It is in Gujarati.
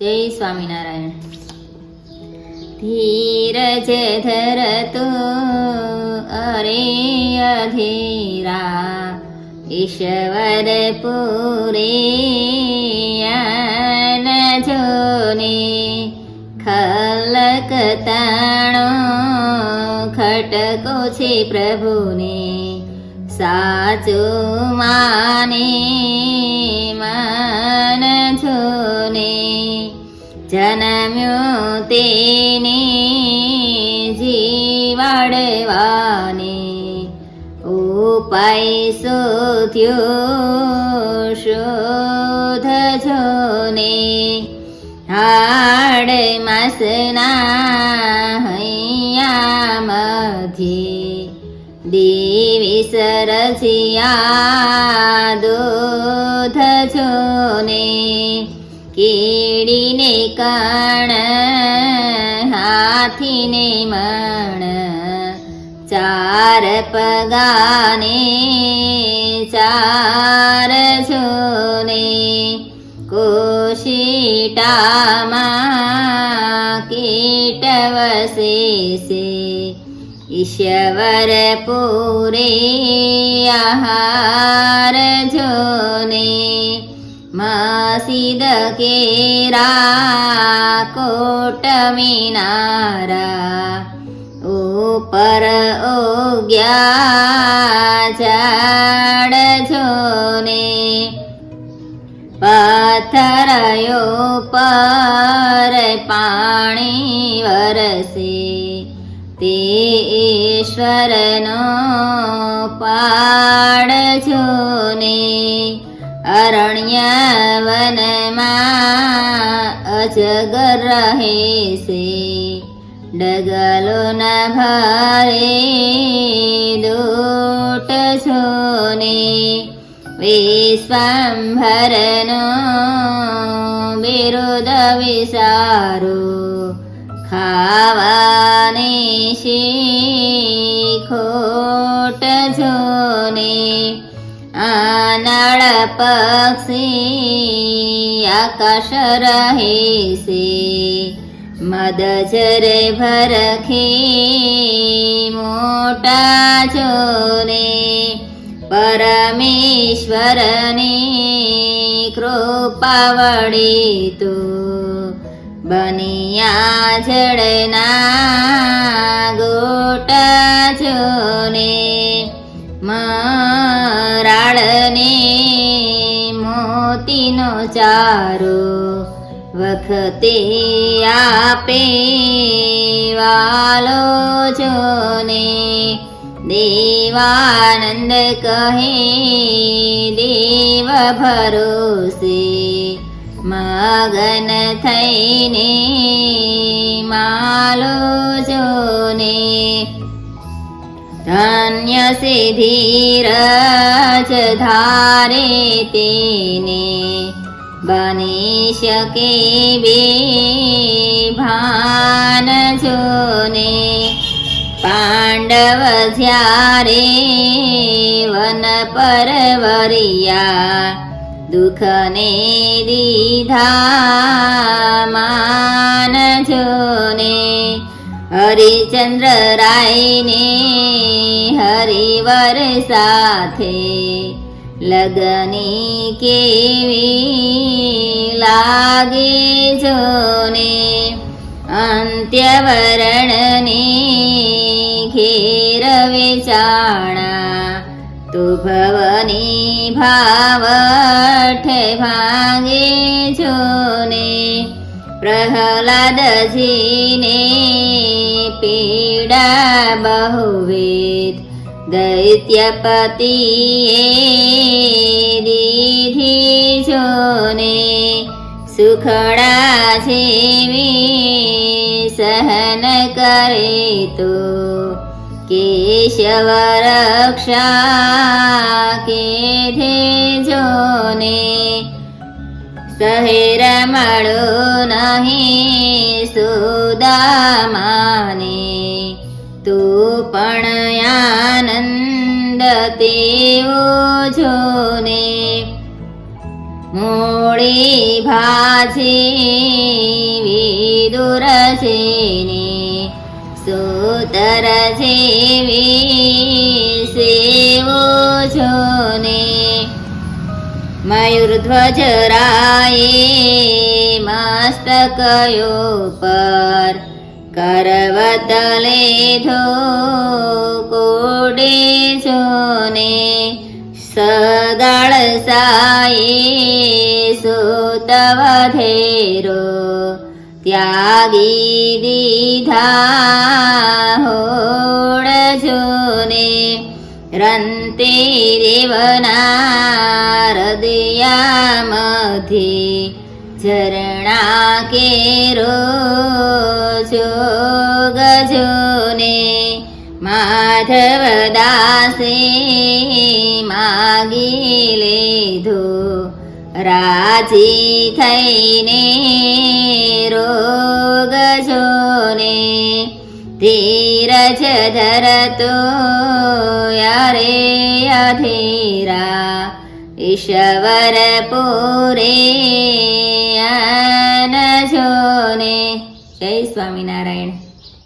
જય સ્વામિનારાયણ. ધીરજ ધરતો અરે અધીરા ઈશ્વર પૂરે જોને ખલક તાણો ખટકો છે પ્રભુને, સાચો માને માન જોને. જન્મ્યો તેને જીવાડવાને ઉપાય શોધ્યો શોધજો ને હાડ માસના હૈયા મધ્યે દેવી સરજિયા દોધજો ને કેડીને કણ, હાથીને મણ, ચાર પગાને, ચાર જોને, કોશિટામાં કીટ વસે ઈશ્વર પૂરે આહાર જોને. માસીદ કેરા કોટ મિનારા ઉપર ઉગ્યા ઝાડ જોને પથ્થરયો પર પાણી વરસે તે ઈશ્વરનો પાડ જોને અરણ્ય વનમાં અજગર રહે છે. ડગલો ન ભારે દોટ છોને વિશ્વંભરનો બિરુદ વિસારો ખાવાને શીખોટ જોને આનાળ પક્ષી આકાશ રહેશે મદ જરે ભરખી મોટા જોને પરમેશ્વરની કૃપા વળી તો બનિયા જડના ગોટા જોને ચારો વખતે આપે વાલો જોને, દેવાનંદ કહે, દેવ ભરોસે મગન થઈને માલો જોને. ધન્ય સે ધીરજ ધારે તેને બની શકે બે ભાન જોને પાંડવ જ્યારે વન પરવરિયા દુઃખને દીધા માન જોને હરિચંદ્ર રાયને હરિવર સાથે લગની કેવી લાગે જોને અંત્યવરણને ઘેર વિચારણા તો ભવની ભાવઠ ભાગે જોને પ્રહલાદજીને પીડા બહુવિધ દૈત્યપતિએ દીધી જોને સુખડા જેવી સહન કરે તો કેશવ રક્ષા કેધે જોને સહેર મળો નહીં સુદામાને. તું પણ આનંદ તેઓ જોને. મૂળી ભાજી વિદુર છે ને સૂતર છે સેવો છો ને મયુરધ્વજ રાયે મસ્તક પર કરવત લેધો કોડે છો ને સગાળ સાયે સુત વધેરો ત્યાગી દીધા હોળ જોને રંતે દેવના હૃદયામાંથી ઝરણા કેરો જોગ જોને માધવ દાસે માગી લીધું રાજી થઈને રોગ જોને ધીરજ ધરતો યારે અધીરા ઈશ્વર પૂરે જોને જય સ્વામિનારાયણ